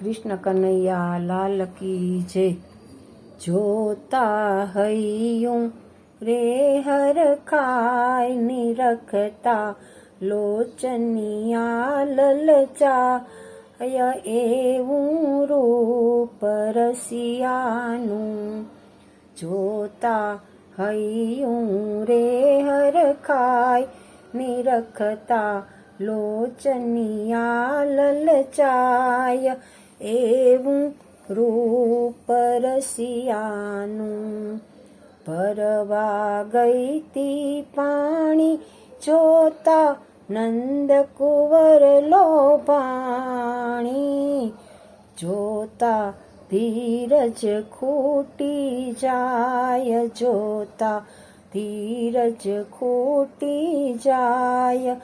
કૃષ્ણ કનૈયા લાલ કી જય. જોતા હૈયું રે હર ખાય નિરખતા લોચનિયા લલચા અય એવું રૂપ રસિયાનું. જોતા હૈયું રે હર ખાય નિરખતા લોચનિયા લલચાય એવું રૂપ રસિયાનું ભરવા ગઈતી પાણી જોતા નંદ કુંવર લોભાણી જોતા ધીરજ ખૂટી જાય જોતા ધીરજ ખૂટી જાય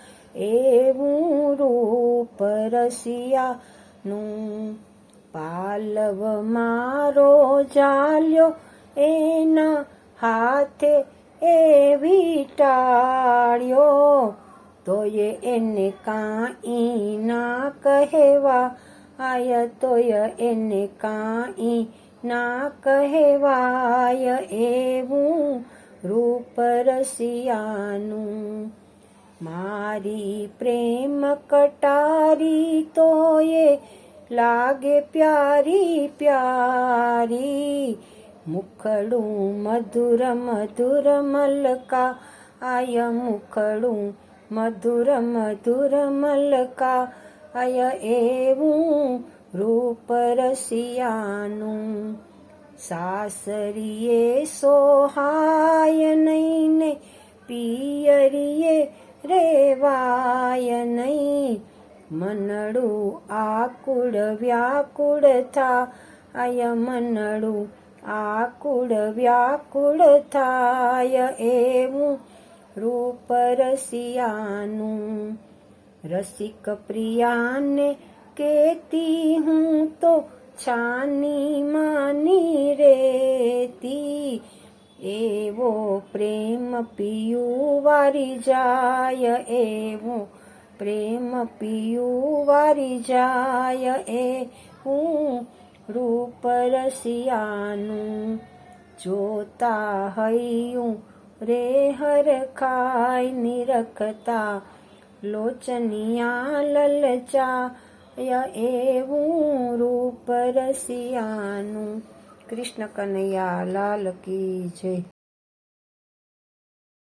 એવું રૂપ રસિયાનું પાલવ મારો જાલ્યો એના હાથે એવી ટાળ્યો એ એને કાંઈ ના કહેવા આય તોય એને કાંઈ ના કહેવાય એવું રૂપ રસિયાનું મારી પ્રેમ કટારી તોય લાગે પ્યારી પ્યારી. મુખડું મધુર મધુર મલકા. આય મુખડું મધુર મધુર મલકા. આય એવું રૂપ રસિયાનું સાસરીએ સોહાય નહીં ને પિયરીએ રેવાય નહીં. મનડું આકુળ વ્યાકુળ થા. આય મનડું આકુળ વ્યાકુળ થાય. એવું રૂપ રસિયાનું રસિક પ્રિયાને કેતી હું તો છાની માની રેતી એવો પ્રેમ પિયું વારી જાય. એવો પ્રેમ પિયું વારી જાય એ હું રૂપ રસિયાનું જોતા હૈયું રે હર ખાય નિરખતા લોચનિયા લલચા ય એવું રૂપ રસિયાનું. કૃષ્ણ કનૈયા લાલ કી જય.